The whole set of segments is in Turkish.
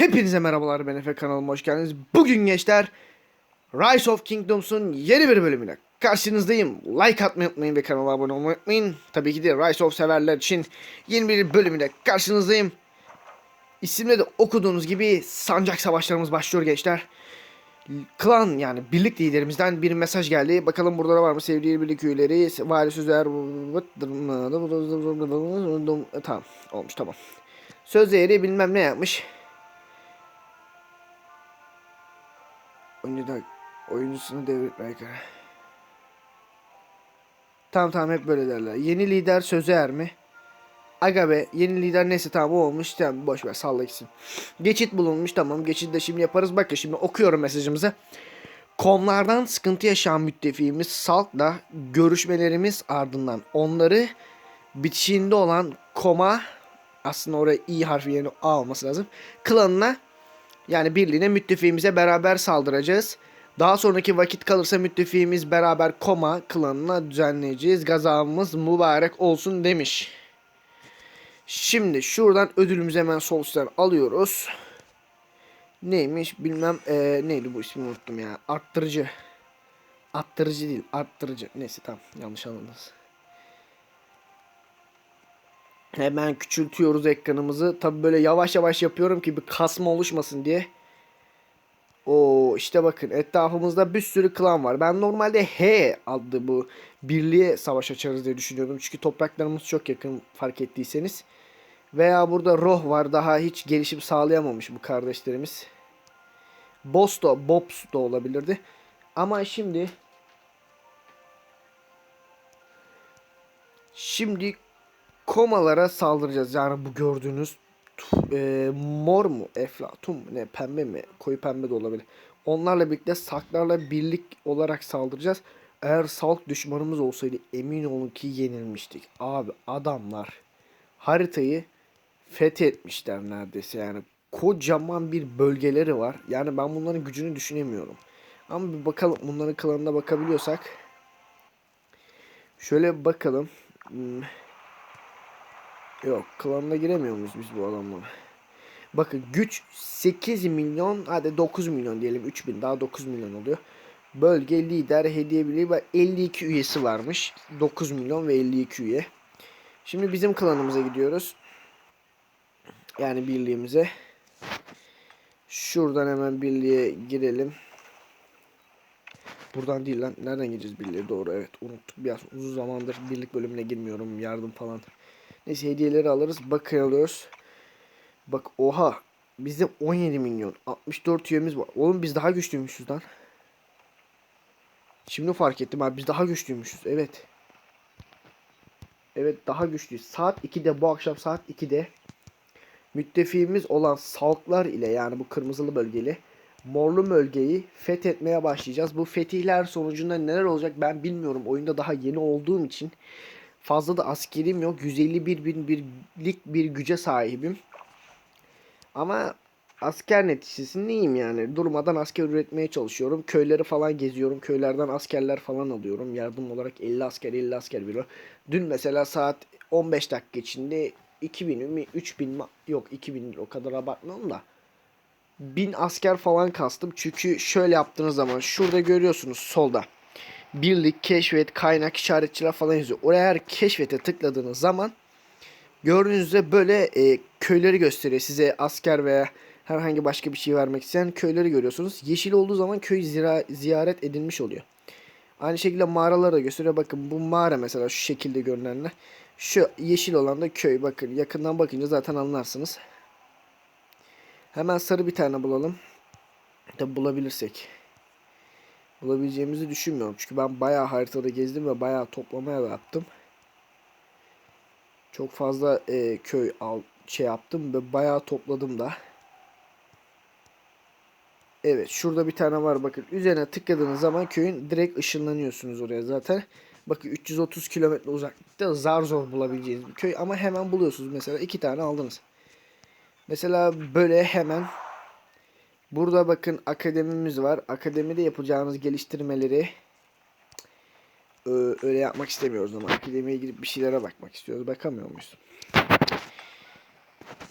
Hepinize merhabalar ben Efe kanalıma hoş geldiniz. Bugün gençler Rise of Kingdoms'un yeni bir bölümüne karşınızdayım. Like atmayı unutmayın ve kanala abone olmayı unutmayın. Tabii ki de Rise of severler için yeni bir bölümüne karşınızdayım. İsimde de okuduğunuz gibi sancak savaşlarımız başlıyor gençler. Klan yani birlik liderimizden bir mesaj geldi. Bakalım burada da var mı sevgili birlik üyeleri. Vali sözler... Tamam olmuş tamam. Söz değeri bilmem ne yapmış. Oyuncuda oyuncusunu devretmeye karar. Tamam tamam hep böyle derler. Yeni lider sözü er mi? Aga be yeni lider neyse tamam o olmuş. Tamam boş ver salla gitsin. Geçit bulunmuş tamam. Geçit de şimdi yaparız. Bakın şimdi okuyorum mesajımızı. Komlardan sıkıntı yaşayan müttefiğimiz Salk'la görüşmelerimiz ardından onları bitişiğinde olan Koma aslında oraya i harfi yerine a olması lazım. Klanına yani birliğine müttefiğimize beraber saldıracağız. Daha sonraki vakit kalırsa müttefiğimiz beraber Koma klanına düzenleyeceğiz. Gazamız mübarek olsun demiş. Şimdi şuradan ödülümüzü hemen sol üstten alıyoruz. Neymiş bilmem ee, neydi bu ismi unuttum ya. Arttırıcı. Arttırıcı değil arttırıcı. Neyse tamam yanlış anladınız. Hemen küçültüyoruz ekranımızı. Tabi böyle yavaş yavaş yapıyorum ki bir kasma oluşmasın diye. O işte bakın etrafımızda bir sürü klan var. Ben normalde H adlı bu birliğe savaş açarız diye düşünüyordum. Çünkü topraklarımız çok yakın fark ettiyseniz. Veya burada Roh var. Daha hiç gelişim sağlayamamış bu kardeşlerimiz. Boss da, Bobs da olabilirdi. Ama şimdi Şimdi komalara saldıracağız. Yani bu gördüğünüz e, mor mu? Eflatun mu? Ne pembe mi? Koyu pembe de olabilir. Onlarla birlikte saklarla birlik olarak saldıracağız. Eğer salk düşmanımız olsaydı emin olun ki yenilmiştik. Abi adamlar haritayı fethetmişler neredeyse yani. Kocaman bir bölgeleri var. Yani ben bunların gücünü düşünemiyorum. Ama bir bakalım bunların klanına bakabiliyorsak. Şöyle bakalım. Hmm. Yok klanına giremiyor muyuz biz bu adamla? Bakın güç 8 milyon hadi 9 milyon diyelim 3000 daha 9 milyon oluyor. Bölge lider hediye birliği ve 52 üyesi varmış. 9 milyon ve 52 üye. Şimdi bizim klanımıza gidiyoruz. Yani birliğimize. Şuradan hemen birliğe girelim. Buradan değil lan. Nereden gireceğiz birliğe? Doğru evet. Unuttuk. Biraz uzun zamandır birlik bölümüne girmiyorum. Yardım falan. Neyse hediyeleri alırız. Bakır alıyoruz. Bak oha. Bizde 17 milyon. 64 üyemiz var. Oğlum biz daha güçlüymüşüz lan. Şimdi fark ettim abi. Biz daha güçlüymüşüz. Evet. Evet daha güçlüyüz. Saat 2'de bu akşam saat 2'de müttefiğimiz olan Salklar ile yani bu kırmızılı bölgeli morlu bölgeyi fethetmeye başlayacağız. Bu fetihler sonucunda neler olacak ben bilmiyorum. Oyunda daha yeni olduğum için fazla da askerim yok. 151 bin birlik bir güce sahibim. Ama asker neticesindeyim yani. Durmadan asker üretmeye çalışıyorum. Köyleri falan geziyorum. Köylerden askerler falan alıyorum. Yardım olarak 50 asker 50 asker veriyor. Dün mesela saat 15 dakika içinde 2000 mi 3000 mi yok 2000 o kadar abartmam da. 1000 asker falan kastım. Çünkü şöyle yaptığınız zaman şurada görüyorsunuz solda. Birlik, keşfet, kaynak, işaretçiler falan yazıyor. Oraya her keşfete tıkladığınız zaman gördüğünüzde böyle e, köyleri gösteriyor. Size asker veya herhangi başka bir şey vermek isteyen köyleri görüyorsunuz. Yeşil olduğu zaman köy zira, ziyaret edilmiş oluyor. Aynı şekilde mağaraları da gösteriyor. Bakın bu mağara mesela şu şekilde görünenler. Şu yeşil olan da köy. Bakın yakından bakınca zaten anlarsınız. Hemen sarı bir tane bulalım. Tabi bulabilirsek. Bulabileceğimizi düşünmüyorum. Çünkü ben bayağı haritada gezdim ve bayağı toplamaya da yaptım. Çok fazla e, köy al şey yaptım ve bayağı topladım da. Evet şurada bir tane var bakın. Üzerine tıkladığınız zaman köyün direkt ışınlanıyorsunuz oraya zaten. Bakın 330 kilometre uzaklıkta zar zor bulabileceğiniz bir köy ama hemen buluyorsunuz. Mesela iki tane aldınız. Mesela böyle hemen burada bakın akademimiz var. Akademide yapacağınız geliştirmeleri öyle yapmak istemiyoruz ama akademiye girip bir şeylere bakmak istiyoruz. Bakamıyor muyuz?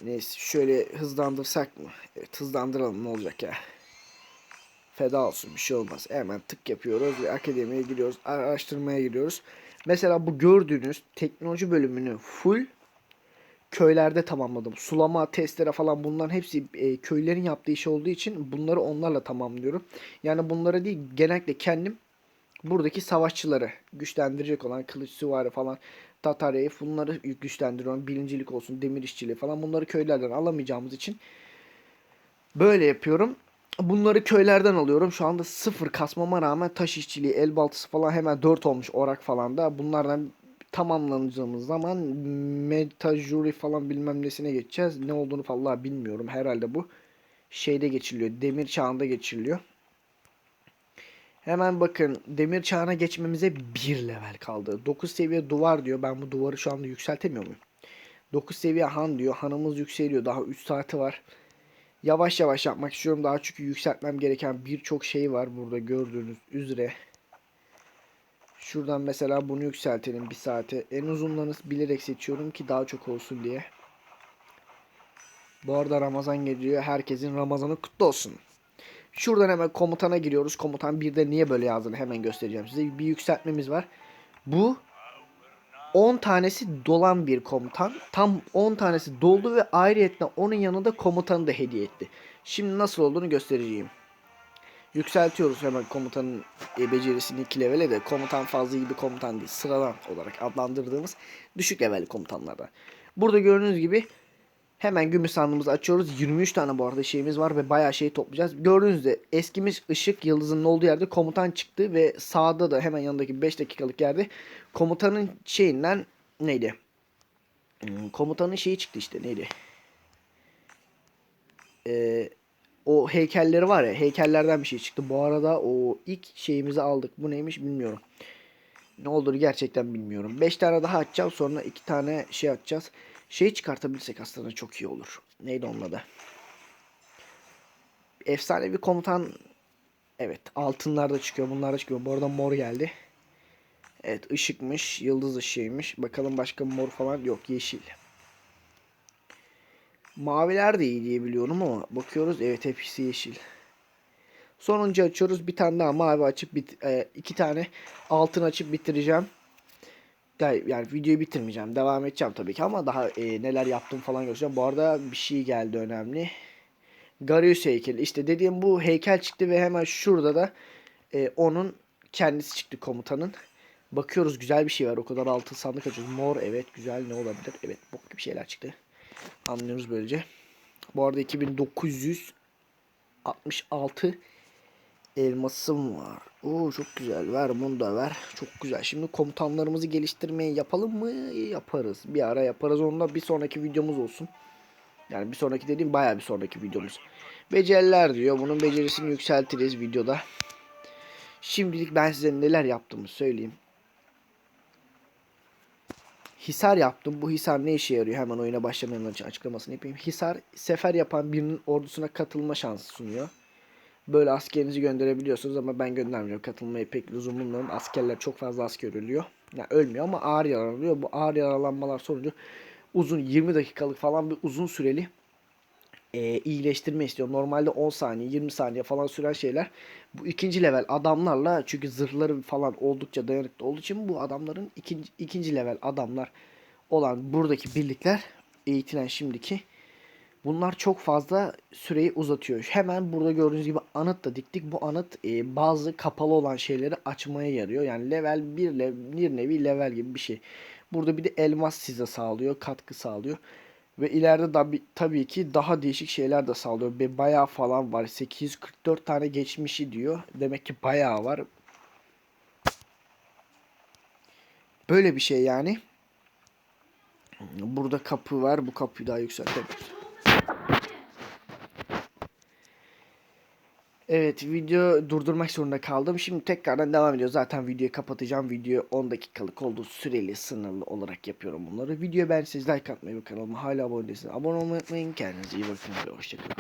Neyse şöyle hızlandırsak mı? Evet hızlandıralım ne olacak ya. Feda olsun bir şey olmaz. Hemen tık yapıyoruz ve akademiye giriyoruz. Araştırmaya giriyoruz. Mesela bu gördüğünüz teknoloji bölümünü full köylerde tamamladım. Sulama, testere falan bunların hepsi e, köylerin yaptığı iş olduğu için bunları onlarla tamamlıyorum. Yani bunları değil genellikle kendim buradaki savaşçıları güçlendirecek olan kılıç süvari falan Tatarya'yı bunları güçlendiriyorum. Birincilik olsun, demir işçiliği falan bunları köylerden alamayacağımız için böyle yapıyorum. Bunları köylerden alıyorum. Şu anda sıfır kasmama rağmen taş işçiliği, el baltası falan hemen 4 olmuş orak falan da. Bunlardan tamamlanacağımız zaman metajuri falan bilmem nesine geçeceğiz. Ne olduğunu falan bilmiyorum. Herhalde bu şeyde geçiliyor. Demir çağında geçiliyor. Hemen bakın demir çağına geçmemize 1 level kaldı. 9 seviye duvar diyor. Ben bu duvarı şu anda yükseltemiyor muyum? 9 seviye han diyor. Hanımız yükseliyor. Daha 3 saati var. Yavaş yavaş yapmak istiyorum. Daha çünkü yükseltmem gereken birçok şey var burada gördüğünüz üzere. Şuradan mesela bunu yükseltelim bir saate. En uzunlarını bilerek seçiyorum ki daha çok olsun diye. Bu arada Ramazan geliyor. Herkesin Ramazanı kutlu olsun. Şuradan hemen komutana giriyoruz. Komutan bir de niye böyle yazdığını hemen göstereceğim size. Bir yükseltmemiz var. Bu 10 tanesi dolan bir komutan. Tam 10 tanesi doldu ve ayrıyetten onun yanında komutanı da hediye etti. Şimdi nasıl olduğunu göstereceğim. Yükseltiyoruz hemen komutanın e, becerisini 2 levele de komutan fazla iyi bir komutan değil. Sıradan olarak adlandırdığımız düşük level komutanlardan. Burada gördüğünüz gibi hemen gümüş sandığımızı açıyoruz. 23 tane bu arada şeyimiz var ve bayağı şey toplayacağız. Gördüğünüz üzere eskimiz ışık yıldızının olduğu yerde komutan çıktı ve sağda da hemen yanındaki 5 dakikalık yerde komutanın şeyinden neydi? Hmm, Komutanın şeyi çıktı işte neydi? Ee, o heykelleri var ya heykellerden bir şey çıktı. Bu arada o ilk şeyimizi aldık. Bu neymiş bilmiyorum. Ne olduğunu gerçekten bilmiyorum. 5 tane daha açacağım sonra 2 tane şey açacağız. Şey çıkartabilirsek aslında çok iyi olur. Neydi onun adı? Efsane bir komutan Evet altınlar da çıkıyor bunlar da çıkıyor. Bu arada mor geldi. Evet ışıkmış yıldız ışığıymış. Bakalım başka mor falan yok yeşil. Maviler de iyi diye biliyorum ama bakıyoruz evet hepsi yeşil. Sonuncu açıyoruz bir tane daha mavi açıp bit e, iki tane altın açıp bitireceğim. Yani, videoyu bitirmeyeceğim. Devam edeceğim tabii ki ama daha e, neler yaptım falan göstereceğim. Bu arada bir şey geldi önemli. Garius heykeli. İşte dediğim bu heykel çıktı ve hemen şurada da e, onun kendisi çıktı komutanın. Bakıyoruz güzel bir şey var. O kadar altın sandık açıyoruz. Mor evet güzel ne olabilir? Evet bok gibi şeyler çıktı. Anlıyoruz böylece. Bu arada 2966 elmasım var. Oo çok güzel. Ver bunu da ver. Çok güzel. Şimdi komutanlarımızı geliştirmeyi yapalım mı? Yaparız. Bir ara yaparız. Onda bir sonraki videomuz olsun. Yani bir sonraki dediğim bayağı bir sonraki videomuz. Beceriler diyor. Bunun becerisini yükseltiriz videoda. Şimdilik ben size neler yaptığımı söyleyeyim. Hisar yaptım. Bu Hisar ne işe yarıyor? Hemen oyuna başlamadan önce açıklamasını yapayım. Hisar sefer yapan birinin ordusuna katılma şansı sunuyor. Böyle askerinizi gönderebiliyorsunuz ama ben göndermiyorum. Katılmayı pek lüzum bulmuyorum. Askerler çok fazla asker ölüyor. Yani ölmüyor ama ağır yaralanıyor. Bu ağır yaralanmalar sonucu uzun 20 dakikalık falan bir uzun süreli e, iyileştirme istiyor. Normalde 10 saniye 20 saniye falan süren şeyler. Bu ikinci level adamlarla çünkü zırhları falan oldukça dayanıklı olduğu için bu adamların ikinci, ikinci level adamlar olan buradaki birlikler eğitilen şimdiki bunlar çok fazla süreyi uzatıyor. Hemen burada gördüğünüz gibi anıt da diktik. Bu anıt e, bazı kapalı olan şeyleri açmaya yarıyor. Yani level 1 ile bir nevi level gibi bir şey. Burada bir de elmas size sağlıyor, katkı sağlıyor. Ve ileride da tabii ki daha değişik şeyler de sağlıyor. Ve bayağı falan var. 844 tane geçmişi diyor. Demek ki bayağı var. Böyle bir şey yani. Burada kapı var. Bu kapıyı daha yükseltebiliriz. Evet video durdurmak zorunda kaldım. Şimdi tekrardan devam ediyor. Zaten videoyu kapatacağım. Video 10 dakikalık oldu. Süreli sınırlı olarak yapıyorum bunları. Videoya ben siz like atmayı ve kanalıma hala abone değilseniz abone olmayı unutmayın. Kendinize iyi bakın ve hoşçakalın.